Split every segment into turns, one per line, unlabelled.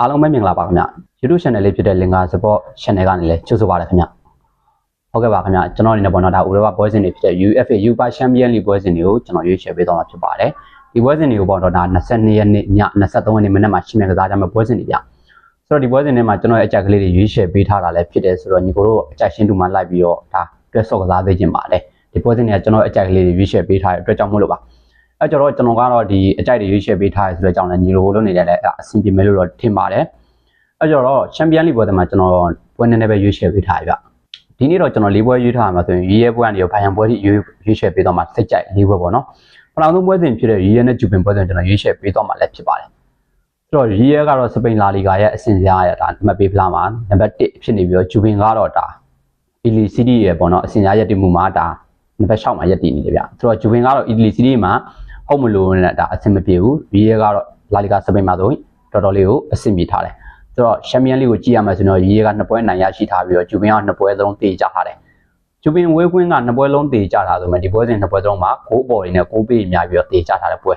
အားလုံးပဲမင်္ဂလာပါခင်ဗျ YouTube channel လေးဖြစ်တဲ့ Linga Support channel ကနေလည်းကြိုဆိုပါရခင်ဗျဟုတ်ကဲ့ပါခင်ဗျကျွန်တော်အနေနဲ့ပေါ့နော်ဒါဥရောပပွဲစဉ်တွေဖြစ်တဲ့ UFA Europa Champion League ပွဲစဉ်တွေကိုကျွန်တော်ရွေးချယ်ပေးသွားမှာဖြစ်ပါတယ်ဒီပွဲစဉ်တွေကိုပေါ့နော်ဒါ22ရက်နေ့ည23ရက်နေ့မနက်မှာရှင်းပြကစားကြမယ့်ပွဲစဉ်တွေဗျဆိုတော့ဒီပွဲစဉ်တွေမှာကျွန်တော်ရဲ့အကြက်ကလေးတွေရွေးချယ်ပေးထားတာလည်းဖြစ်တယ်ဆိုတော့ညီကိုတို့အကြက်ရှင်းတူမှလိုက်ပြီးတော့ဒါတွဲဆော့ကစားသေးခြင်းပါတယ်ဒီပွဲစဉ်တွေကကျွန်တော်အကြက်ကလေးတွေရွေးချယ်ပေးထားတဲ့အတွက်ကြောင့်မို့လို့ပါ အဲကျွန်တော်ကျွန်တော်ကတော့ဒီအကြိုက်တွေရွေးချယ်ပေးထားရဆိုတဲ့ကြောင့်လည်းညီလိုလိုနေတယ်လည်းအဆင်ပြေမယ်လို့တော့ထင်ပါတယ်အဲကြောတော့ချန်ပီယံလိပွဲတွေမှာကျွန်တော်ပွဲနည်းနည်းပဲရွေးချယ်ပေးထားရဗျဒီနေ့တော့ကျွန်တော်၄ပွဲရွေးထားမှာဆိုရင်ရီရဲပွဲကနေရောဘိုင်ယံပွဲထိရွေးရွေးချယ်ပေးတော့မှစိတ်ကြိုက်၄ပွဲပေါ့နော်ပထမဆုံးပွဲစဉ်ဖြစ်တဲ့ရီရဲနဲ့ဂျူပင်ပွဲစဉ်ကျွန်တော်ရွေးချယ်ပေးတော့မှလည်းဖြစ်ပါတယ်ဆိုတော့ရီရဲကတော့စပိန်လာလီဂါရဲ့အဆင့်အရာရတာမှတ်ပေးဖလားမှာနံပါတ်1ဖြစ်နေပြီးတော့ဂျူပင်ကတော့ဒါအီလီစီတီရဲ့ပေါ့နော်အဆင့်အရာရတည်မှုမှာဒါနံပါတ်6မှာရတည်နေတယ်ဗျဆိုတော့ဂျူပင်ကတော့အီလီစီတီမှာ ဟုတ်မလို့နဲ့ဒါအဆင်မပြေဘူးရီရဲကတော့လာလီဂါစပိန်မှာဆိုရင်တော်တော်လေးကိုအဆင်ပြေထားတယ်ဆိုတော့ချန်ပီယံလိကိုကြည့်ရမှာဆိုတော့ရီရဲကနှစ်ပွဲနိုင်ရရှိထားပြီးတော့ဂျူပင်ကနှစ်ပွဲသလုံးတေးကြထားတယ်ဂျူပင်ဝဲကွင်းကနှစ်ပွဲလုံးတေးကြတာဆိုမှဒီပွဲစဉ်နှစ်ပွဲသလုံးမှာဂိုးပေါ်တွေနဲ့ဂိုးပေးများပြီးတော့တေးကြထားတဲ့ပွဲ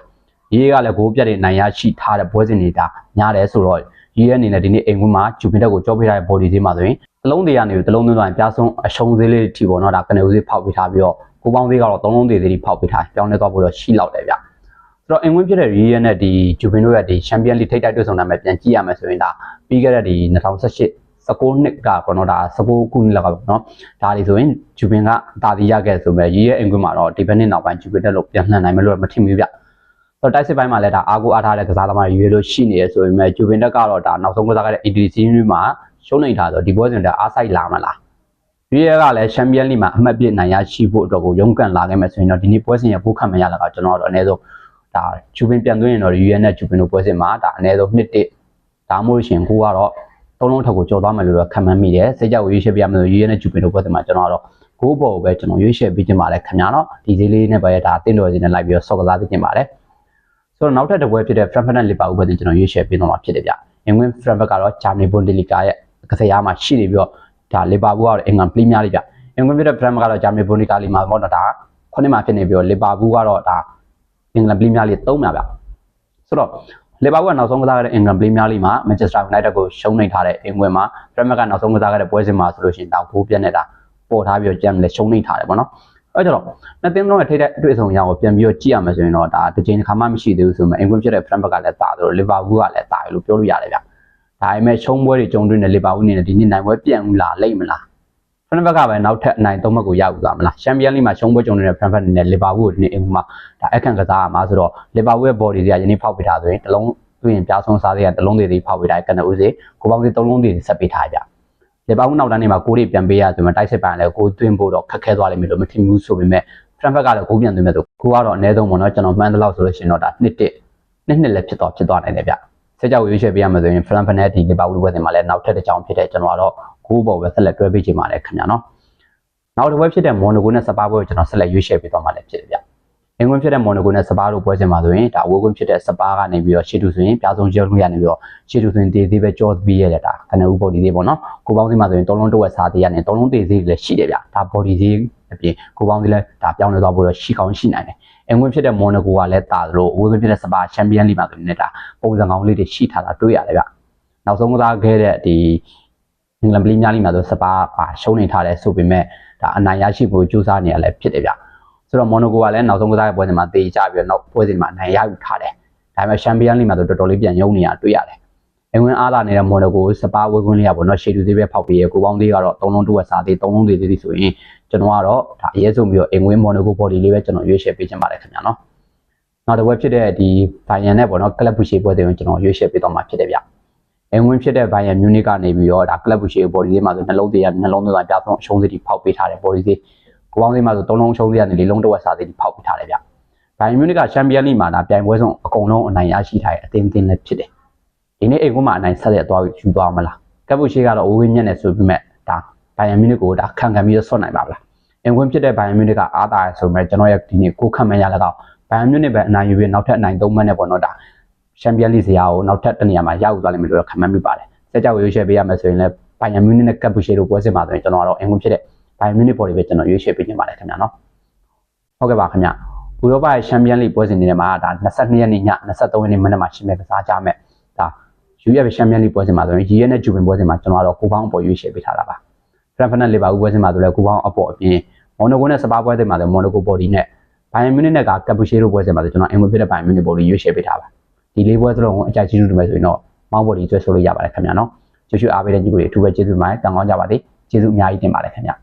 ရီရဲကလည်းဂိုးပြတ်တွေနိုင်ရရှိထားတဲ့ပွဲစဉ်တွေဒါညားတယ်ဆိုတော့ရီရဲအနေနဲ့ဒီနေ့အိမ်ကွင်းမှာဂျူပင်တက်ကိုကြောပေးထားတဲ့ body သေးမှာဆိုရင်အလုံးသေးရနေပြီတလုံးသွင်းသွားရင်ပြဆုံးအရှုံးသေးလေးထီပေါ့နော်ဒါကနေဦးသေးဖောက်ပေးထားပြီးတော့ကိုပေါင်းသေးကတော့သုံးလုံးသေးသေးလေးဖောက်ပေးထားပြောင်းလဲသွားဖို့တော့ရှိလောက်တယ်ဗျ ဆိုတော့အင်ကွင်းဖြစ်တဲ့ရီရဲနဲ့ဒီဂျူပင်တို့ရဲ့ဒီချန်ပီယံလိထိပ်တိုက်တွေ့ဆုံတာမဲ့ပြန်ကြည့်ရမယ်ဆိုရင်ဒါပြီးခဲ့တဲ့ဒီ2018 19နှစ်ကပေါ့နော်ဒါ19ခုနှစ်လောက်ကပေါ့နော်ဒါတွေဆိုရင်ဂျူပင်ကဒါတီရခဲ့ဆိုမဲ့ရီရဲ့အင်ကွင်းမှာတော့ဒီဘက်နှစ်နောက်ပိုင်းဂျူပင်တက်လို့ပြန်လှန်နိုင်မယ်လို့မထင်ဘူးဗျဆိုတော့တိုက်စစ်ပိုင်းမှာလည်းဒါအာကိုအားထားတဲ့ကစားသမားရွေးလို့ရှိနေရဆိုပေမဲ့ဂျူပင်တက်ကတော့ဒါနောက်ဆုံးကစားခဲ့တဲ့ ADC မှာရှုံးနေတာဆိုဒီပွဲစဉ်တက်အားဆိုင်လာမလားရီရဲကလည်းချန်ပီယံလိမှာအမှတ်ပြနိုင်ရရှိဖို့အတွက်ကိုရုန်းကန်လာခဲ့မယ်ဆိုရင်တော့ဒီနေ့ပွဲစဉ်ရပိုးခံမရတာကကျွန်တော်တို့အနည်းဆုံး ဒါဂျူပင်ပြန်သွင်းရင်တော့ရီရဲနဲ့ဂျူပင်တို့ပွဲစဉ်မှာဒါအနည်းဆုံးနှစ်တစ်ဒါမှမဟုတ်ရှင်ကိုကတော့သုံးလုံးထပ်ကိုကြော်သွားမယ်လို့တော့ခံမှန်းမိတယ်စိတ်ကြောက်ရွေးချယ်ပြရမယ်လို့ရွေးရတဲ့ဂျူပင်တို့ပွဲစဉ်မှာကျွန်တော်ကတော့ဂိုးပေါ်ကိုပဲကျွန်တော်ရွေးချယ်ပေးခြင်းပါလဲခင်ဗျာနော်ဒီဈေးလေးနဲ့ပဲဒါတင့်တော်စီနဲ့လိုက်ပြီးတော့ဆော့ကစားပေးခြင်းပါလဲဆိုတော့နောက်ထပ်တစ်ပွဲဖြစ်တဲ့ Frankfurt နဲ့ Liverpool ပွဲစဉ်ကျွန်တော်ရွေးချယ်ပေးတော့မှာဖြစ်တယ်ဗျအင်္ဂလန် Frankfurt ကတော့ Germany Bundesliga ရဲ့ကစားရမှာရှိနေပြီးတော့ဒါ Liverpool ကတော့အင်္ဂလန် Premier League ဗျအင်္ဂလန်ဖြစ်တဲ့ Frankfurt ကတော့ Germany Bundesliga မှာပေါ့နော်ဒါခုနှစ်မှာဖြစ်နေပြီးတော့ Liverpool ကတော့ဒါ အင်္ဂလန် Premier League သုံးမှာဗျဆိုတော့လီဗာပူးကနောက်ဆုံးကစားခဲ့တဲ့အင်္ဂလန်ပရီးမီးယားလိမှာမန်ချက်စတာယူနိုက်တက်ကိုရှုံးနိမ့်ထားတဲ့အင်္ဂလန်မှာပရီးမီးယားကနောက်ဆုံးကစားခဲ့တဲ့ပွဲစဉ်မှာဆိုလို့ရှိရင်တောင်ဘိုးပြက်နေတာပေါ်ထားပြီးတော့ကြံလည်းရှုံးနိမ့်ထားတယ်ပေါ့နော်အဲကြတော့နှစ်သင်းလုံးရဲ့ထိတဲ့တွေ့ဆုံရအောင်ပြန်ပြီးတော့ကြည့်ရမယ်ဆိုရင်တော့ဒါတစ်ချိန်တစ်ခါမှမရှိသေးဘူးဆိုမှအင်္ဂလန်ဖြစ်တဲ့ဖရန်ဘက်ကလည်းတာတယ်လို့လီဗာပူးကလည်းတာတယ်လို့ပြောလို့ရတယ်ဗျဒါပေမဲ့ရှုံးပွဲတွေကြုံတွေ့နေလီဗာပူးအနေနဲ့ဒီနေ့နိုင်ပွဲပြန်ဦးလာလိမ့်မလား ဖရန်ဘက်ကပဲနောက်ထပ်အနိုင်သုံးဘက်ကိုရောက်သွားမလားချန်ပီယံလိမှာရှုံးပွဲကြုံနေတဲ့ဖရန်ဘက်အနေနဲ့လီဗာပူးကိုဒီနေ့အင်္ဂလန်မှာဒါအခန့်ကစားရမှာဆိုတော့လီဗာပူးရဲ့ body တွေကယနေ့ဖောက်ပေးထားဆိုရင်တလုံးတွေ့ရင်ပြားဆုံးစားသေးရတလုံးသေးသေးဖောက်ပေးထားကနဦးစီကိုပေါင်းစီသုံးလုံးသေးသေးဆက်ပေးထားကြလေပေါင်းနောက်တန်းနေမှာကိုတွေပြန်ပေးရဆိုမှတိုက်စစ်ပိုင်းလည်းကိုသွင်းဖို့တော့ခက်ခဲသွားလိမ့်မယ်လို့မထင်ဘူးဆိုပေမဲ့ဖရန်ဘက်ကလည်းကိုပြန်သွင်းမဲ့ဆိုကိုကတော့အနည်းဆုံးပေါ့နော်ကျွန်တော်မှန်းသလောက်ဆိုလို့ရှိရင်တော့ဒါနှစ်တစ်နှစ်နှစ်လည်းဖြစ်သွားဖြစ်သွားနိုင်တယ်ဗျဆက်ကြောက်ရွေးချယ်ပေးရမှာဆိုရင်ဖရန်ဘက်နဲ့ဒီလေပေါင်းဝယ်တင်မှာလည်းနောက်ထပ်တစ်ကြောင်ဖြစ်တဲ့ကျွန်တော်ကတော့ ကိုဘောပဲဆက်လက်တွဲပေးချင်ပါတယ်ခင်ဗျာနော်နောက်တစ်ပွဲဖြစ်တဲ့မွန်နိုကိုနဲ့စပါးပွဲကိုကျွန်တော်ဆက်လက်ရွေးချယ်ပေးသွားမှာလည်းဖြစ်တယ်ဗျအင်္ဂလန်ဖြစ်တဲ့မော်နိုကိုနဲ့စပါးတို့ပွဲစဉ်မှာဆိုရင်ဒါအဝေးကွင်းဖြစ်တဲ့စပါးကနေပြီးတော့ရှေ့တူဆိုရင်ပြားဆုံးကျော်လို့ရနေပြီးတော့ရှေ့တူဆိုရင်တေးသေးပဲကြောပြီးရတဲ့ဒါခဏဥပေါ်ဒီသေးပေါ့နော်ကိုပေါင်းစီမှာဆိုရင်သုံးလုံးတစ်ဝက်စားသေးရတယ်သုံးလုံးတေးသေးလည်းရှိတယ်ဗျဒါ body သေးအပြင်ကိုပေါင်းစီလည်းဒါပြောင်းလဲသွားဖို့တော့ရှိကောင်းရှိနိုင်တယ်အင်္ဂလန်ဖြစ်တဲ့မော်နိုကိုကလည်းတာသလိုအဝေးကွင်းဖြစ်တဲ့စပါးချန်ပီယံလိမှာဆိုရင်ဒါပုံစံကောင်းလေးတွေရှိထားတာတွေ့ရတယ်ဗျနောက်ဆုံးကစားခဲ့တဲ့ဒီအ င်္ဂလန်ပလီများလိမှာဆိုစပါးပါရှုံးနေထားတယ်ဆိုပေမဲ့ဒါအနိုင်ရရှိဖို့ကြိုးစားနေရလဲဖြစ်တယ်ဗျဆိုတော့မော်နိုကိုကလည်းနောက်ဆုံးကစားတဲ့ပွဲစဉ်မှာတေချပြီးတော့နောက်ပွဲစဉ်မှာနိုင်ရယူထားတယ်။ဒါပေမဲ့ချန်ပီယံလိမှာဆိုတော်တော်လေးပြန်ရုံးနေတာတွေ့ရတယ်။အဝင်အားလာနေတဲ့မော်နိုကိုစပါးဝဲခွင်းလေးကပေါ့နော်ရှေ့တူသေးပဲဖောက်ပြီးရကိုပေါင်းသေးကတော့၃လုံးတွက်စားသေး၃လုံးသေးသေးဆိုရင်ကျွန်တော်ကတော့ဒါအရေးဆုံးပြီးတော့အင်ဝင်မော်နိုကို body လေးပဲကျွန်တော်ရွေးချယ်ပေးချင်ပါတယ်ခင်ဗျာနော်။နောက်တစ်ပွဲဖြစ်တဲ့ဒီဘိုင်ယန်နဲ့ပေါ့နော်ကလပ်ဘူရှေပွဲစဉ်ကိုကျွန်တော်ရွေးချယ်ပေးတော့မှာဖြစ်တယ်ဗျ။ အင်ဝင်ဖြစ်တဲ့ဘိုင်ယန်မြူနစ်ကနေပြီးတော့ဒါကလပ်ဘူရှေ body လေးမှာဆိုနှလုံးသေးရနှလုံးသွင်းတာပြဆုံးအရှုံးသေးတီဖောက်ပေးထားတယ် body လေးကိုပေါင်းသေးမှာဆို၃လုံးရှုံးသေးရတယ်၄လုံးတစ်ဝက်စားသေးတီဖောက်ပေးထားတယ်ဗျ။ဘိုင်မြူနစ်ကချန်ပီယံလိမှာဒါပြိုင်ပွဲဆုံးအကုန်လုံးအနိုင်ရရှိထားတဲ့အသင်းအသင်းလည်းဖြစ်တယ်။ဒီနေ့အိမ်ကွန်းမှာအနိုင်ဆက်လက်သွားယူသွားမလား။ကပ်ဘူရှေကတော့အိုးဝင်းမြက်နဲ့ဆိုပြီးမဲ့ဒါဘိုင်ယန်မြူနစ်ကိုဒါခံခံပြီးတော့ဆွတ်နိုင်ပါမလား။အိမ်ကွန်းဖြစ်တဲ့ဘိုင်ယန်မြူနစ်ကအားသာရဆိုမဲ့ကျွန်တော်ရဲ့ဒီနေ့ကိုခံမရလည်းတော့ဘိုင်ယန်မြူနစ်ပဲအနိုင်ယူပြီးနောက်ထပ်အနိုင်၃မှတ်နဲ့ပေါ့နော်ဒါ ချန်ပီယံလိဇယာကိုနောက်ထပ်တနေရာမှာရယူသွားလိမ့်မယ်လို့ခံမှန်းမိပါတယ်။စက်ကြောက်ရွေးချယ်ပေးရမယ်ဆိုရင်လည်းဘိုင်ယန်မြူနစ်နဲ့ကပ်ဘူရှေတို့ပွဲစစ်မှာဆိုရင်ကျွန်တော်ကတော့အိမ်ကွန်းဖြစ်တဲ့ဘိုင်ယန်မြူနစ်ပေါ်တွေပဲကျွန်တော်ရွေးချယ်ပေးနေပါတယ်ခင်ဗျာနော်။ဟုတ်ကဲ့ပါခင်ဗျာ။ဥရောပရဲ့ချန်ပီယံလိပွဲစဉ်တွေမှာဒါ22ရက်နေ့ည23ရက်နေ့မနက်မှာရှင်းမဲ့ကစားကြမယ်ဒါ UEFA Champions League ပွဲစဉ်မှာဆိုရင်ရီရဲနဲ့ဂျူပင်ပွဲစဉ်မှာကျွန်တော်ကတော့ကိုပေါင်းအပေါ်ရွေးချယ်ပေးထားတာပါဖရန်ဖနက်လီဗာပူးပွဲစဉ်မှာဆိုလည်းကိုပေါင်းအပေါ်အပြင်မော်နိုကိုနဲ့စပါပွဲစဉ်မှာလည်းမော်နိုကိုဘော်ဒီနဲ့ဘိုင်ယန်မြူနစ်နဲ့ကကပ်ပူရှေရိုပွဲစဉ်မှာဆိုကျွန်တော်အင်မဖြစ်တဲ့ဘိုင်ယန်မြူနစ်ဘော်ဒီရွေးချယ်ပေးထားပါ ဒီလေးပွဲစလုံးကိုအကြိုက်ကြီးတူမယ်ဆိုရင်တော့မောင်းဘော်ဒီကျွဲဆိုလို့ရပါတယ်ခင်ဗျာနော်ကျေးဇူးအားပေးတဲ့ညီကိုတွေအထူးပဲကျေးဇူးတင်ပါတယ်ကံကောင်းကြပါစေကျေးဇူးအများကြီးတင်ပါတယ်ခင်ဗျာ